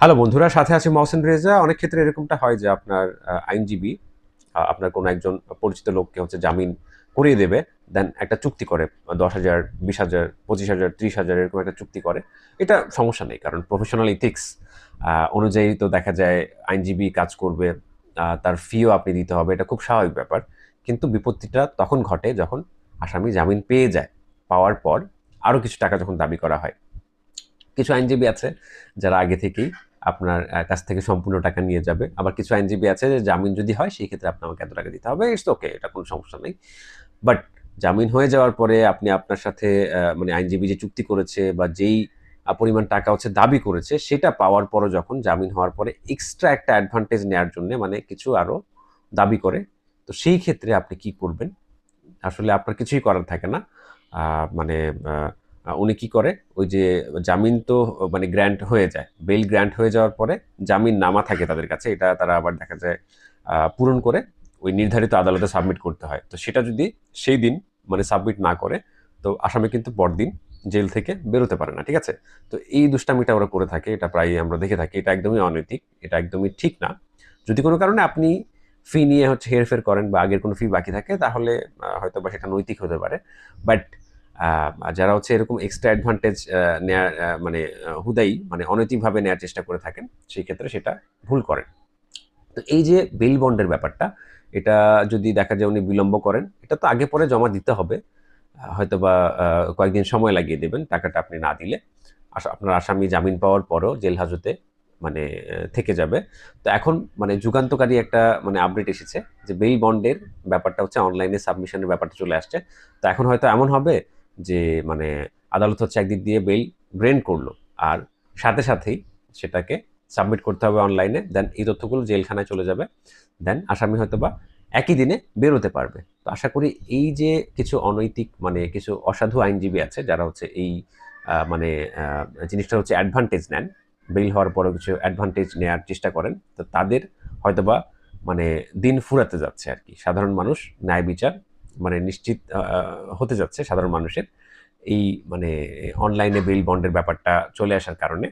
Hello বন্ধুরা, সাথে আছে মহসেন রেজা। অনেক ক্ষেত্রে এরকমটা হয় যে আপনার আইনজীবী আপনার কোনো একজন পরিচিত লোককে হচ্ছে জামিন করিয়ে দেবে, দেন একটা চুক্তি করে, দশ হাজার, বিশ হাজার, পঁচিশ হাজার, ত্রিশ হাজার, এরকম একটা চুক্তি করে। এটা সমস্যা নেই, কারণ প্রফেশনাল ইথিক্স অনুযায়ী তো দেখা যায় আইনজীবী কাজ করবে তার ফিও আপনি দিতে হবে, এটা খুব স্বাভাবিক ব্যাপার। কিন্তু বিপত্তিটা তখন ঘটে যখন আসামি জামিন পেয়ে যায়, পাওয়ার পর আরও কিছু টাকা যখন দাবি করা হয়। কিছু আইনজীবী আছে যারা আগে থেকেই আপনার কাছ থেকে সম্পূর্ণ টাকা নিয়ে যাবে। আবার কিছু আইনজীবী আছে যে জামিন যদি হয়, সেই ক্ষেত্রে আপনি আমাকে এত টাকা দিতে হবে। ইটস ওকে এটা কোনো সমস্যা নেই। বাট জামিন হয়ে যাওয়ার পরে আপনি আপনার সাথে মানে আইনজীবী যে চুক্তি করেছে বা যেই পরিমাণ টাকা হচ্ছে দাবি করেছে, সেটা পাওয়ার পরও যখন জামিন হওয়ার পরে এক্সট্রা একটা অ্যাডভান্টেজ নেওয়ার জন্য মানে কিছু আরও দাবি করে, তো সেই ক্ষেত্রে আপনি কি করবেন? আসলে আপনার কিছুই করার থাকে না। মানে উনি কি করে? ওই যে জামিন তো মানে গ্র্যান্ট হয়ে যায়। বেল গ্র্যান্ট হয়ে যাওয়ার পরে জামিন নামা থাকে তাদের কাছে। এটা তারা আবার দেখা যায় পূরণ করে ওই নির্ধারিত আদালতে সাবমিট করতে হয়। তো সেটা যদি সেই দিন মানে সাবমিট না করে, তো আসামি কিন্তু পরদিন জেল থেকে বেরোতে পারে না, ঠিক আছে? তো এই দুষ্টামিটা ওরা করে থাকে। এটা প্রায় আমরা দেখে থাকি। এটা একদমই অনৈতিক, এটা একদমই ঠিক না। যদি কোনো কারণে আপনি ফি নিয়ে হচ্ছে হেরফের করেন বা আগের কোনো ফি বাকি থাকে, তাহলে হয়তো বা সেটা নৈতিক হতে পারে। বাট যারা হচ্ছে এরকম এক্সট্রা অ্যাডভান্টেজ নেয়ার মানে হুদাই মানে অনৈতিকভাবে নেওয়ার চেষ্টা করে থাকেন, সেই ক্ষেত্রে সেটা ভুল করেন। তো এই যে বেল বন্ডের ব্যাপারটা, এটা যদি দেখা যায় উনি বিলম্ব করেন, এটা তো আগে পরে জমা দিতে হবে। হয়তো বা কয়েকদিন সময় লাগিয়ে দেবেন টাকাটা আপনি না দিলে। আপনার আসামি জামিন পাওয়ার পরও জেল হাজতে মানে থেকে যাবে। তো এখন মানে যুগান্তকারী একটা মানে আপডেট এসেছে যে বেল বন্ডের ব্যাপারটা হচ্ছে অনলাইনে সাবমিশনের ব্যাপারটা চলে আসছে। তো এখন হয়তো এমন হবে যে মানে আদালত হচ্ছে একদিক দিয়ে বেল গ্রেন করল। আর সাথে সাথেই সেটাকে সাবমিট করতে হবে অনলাইনে, দেন এই তথ্যগুলো জেলখানায় চলে যাবে, দেন আসামি হয়তো বা একই দিনে বেরোতে পারবে। তো আশা করি এই যে কিছু অনৈতিক মানে কিছু অসাধু আইনজীবী আছে, যারা হচ্ছে এই মানে জিনিসটা হচ্ছে অ্যাডভান্টেজ নেন বেল হওয়ার পরেও কিছু অ্যাডভান্টেজ নেওয়ার চেষ্টা করেন, তো তাদের হয়তোবা মানে দিন ফুরাতে যাচ্ছে আর কি। সাধারণ মানুষ, ন্যায় বিচার মানে নিশ্চিত হতে যাচ্ছে সাধারণ মানুষের। এই মানে অনলাইনে বিল বন্ডের ব্যাপারটা চলে আসার কারণে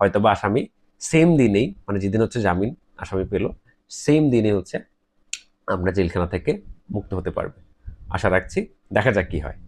হয়তোবা আসামি সেম দিনেই মানে যেদিন হচ্ছে জামিন আসামি পেল সেম দিনে হচ্ছে আমরা জেলখানা থেকে মুক্ত হতে পারবে। আশা রাখছি দেখা যাক কী হয়।